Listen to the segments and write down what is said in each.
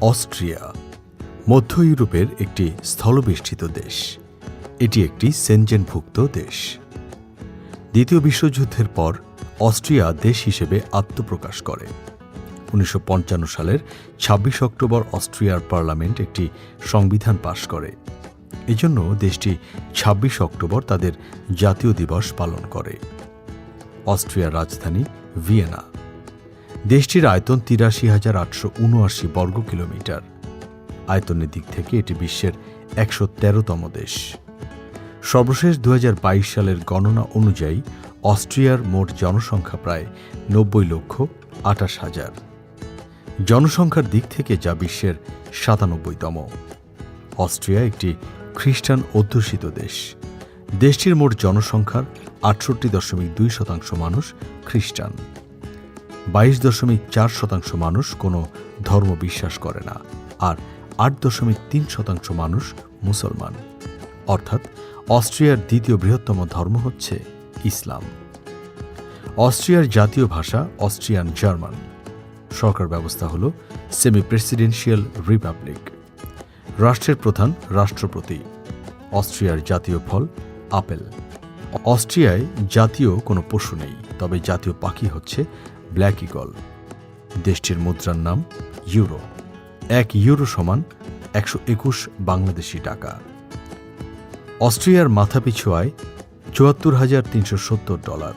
Austria, মধ্য ইউরোপের একটি স্থলবেষ্টিত দেশ। এটি একটি সেনজেনভুক্ত দেশ। দ্বিতীয় বিশ্বযুদ্ধের পর অস্ট্রিয়া দেশ হিসেবে আত্মপ্রকাশ করে। উনিশশো পঞ্চান্ন সালের ছাব্বিশ অক্টোবর অস্ট্রিয়ার পার্লামেন্ট একটি সংবিধান পাশ করে। এজন্য দেশটি ছাব্বিশ অক্টোবর তাদের জাতীয় দিবস পালন করে। অস্ট্রিয়ার রাজধানী ভিয়েনা। দেশটির আয়তন তিরাশি হাজার আটশো উনআশি বর্গ কিলোমিটার। আয়তনের দিক থেকে এটি বিশ্বের একশো তেরোতম দেশ। সর্বশেষ দু হাজার বাইশ সালের গণনা অনুযায়ী অস্ট্রিয়ার মোট জনসংখ্যা প্রায় নব্বই লক্ষ আটাশ হাজার। জনসংখ্যার দিক থেকে যা বিশ্বের সাতানব্বইতম। অস্ট্রিয়া একটি খ্রিস্টান অধ্যুষিত দেশ। দেশটির মোট জনসংখ্যার আটষট্টি দশমিক দুই শতাংশ মানুষ খ্রিস্টান। বাইশ দশমিক চার শতাংশ মানুষ কোনো ধর্ম বিশ্বাস করে না আর আট দশমিক তিন শতাংশ মানুষ মুসলমান। অর্থাৎ অস্ট্রিয়ার দ্বিতীয় বৃহত্তম ধর্ম হচ্ছে ইসলাম। অস্ট্রিয়ার জাতীয় ভাষা অস্ট্রিয়ান জার্মান। সরকার ব্যবস্থা হল সেমি প্রেসিডেন্সিয়াল রিপাবলিক। রাষ্ট্রের প্রধান রাষ্ট্রপতি। অস্ট্রিয়ার জাতীয় ফল আপেল। অস্ট্রিয়ায় জাতীয় কোনো পশু নেই, তবে জাতীয় পাখি হচ্ছে ব্ল্যাক ইগল। দেশটির মুদ্রার নাম ইউরো। এক ইউরো সমান একশো একুশ বাংলাদেশি টাকা। অস্ট্রিয়ার মাথাপিছু আয় চুয়াত্তর হাজার তিনশো সত্তর ডলার,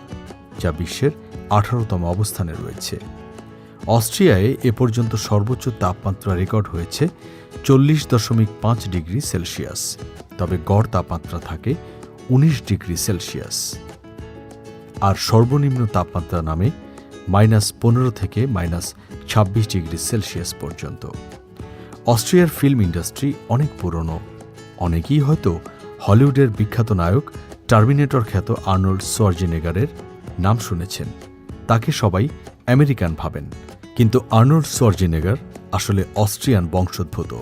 যা বিশ্বের আঠারোতম অবস্থানে রয়েছে। অস্ট্রিয়ায় এ পর্যন্ত সর্বোচ্চ তাপমাত্রা রেকর্ড হয়েছে চল্লিশ দশমিক পাঁচ ডিগ্রি সেলসিয়াস, তবে গড় তাপমাত্রা থাকে উনিশ ডিগ্রি সেলসিয়াস। আর সর্বনিম্ন তাপমাত্রা নামে মাইনাস পনেরো থেকে মাইনাস ছাব্বিশ ডিগ্রি সেলসিয়াস পর্যন্ত। অস্ট্রিয়ার ফিল্ম ইন্ডাস্ট্রি অনেক পুরনো। অনেকেই হয়তো হলিউডের বিখ্যাত নায়ক টার্মিনেটর খ্যাত আর্নল্ড সোয়ার্জিনেগারের নাম শুনেছেন। তাকে সবাই আমেরিকান ভাবেন। কিন্তু আর্নল্ড সোয়ার্জিনেগার আসলে অস্ট্রিয়ান বংশোদ্ভূত।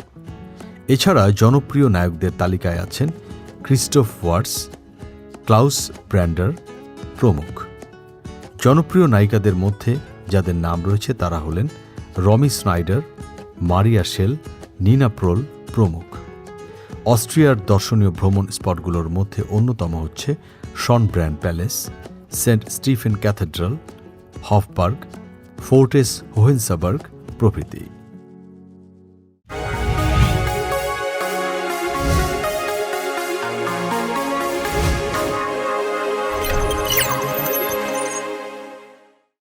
এছাড়া জনপ্রিয় নায়কদের তালিকায় আছেন ক্রিস্টোফ ওয়ার্ডস ক্লাউস ব্র্যান্ডার প্রমুখ। জনপ্রিয় নায়িকাদের মধ্যে যাদের নাম রয়েছে তারা হলেন Romy Schneider, Maria Schell, Nina Proll প্রমুখ। অস্ট্রিয়ার দর্শনীয় ভ্রমণ স্পটগুলোর মধ্যে অন্যতম হচ্ছে Schönbrunn Palace, Saint Stephen cathedral Hofburg fortress Hohensalzburg প্রভৃতি।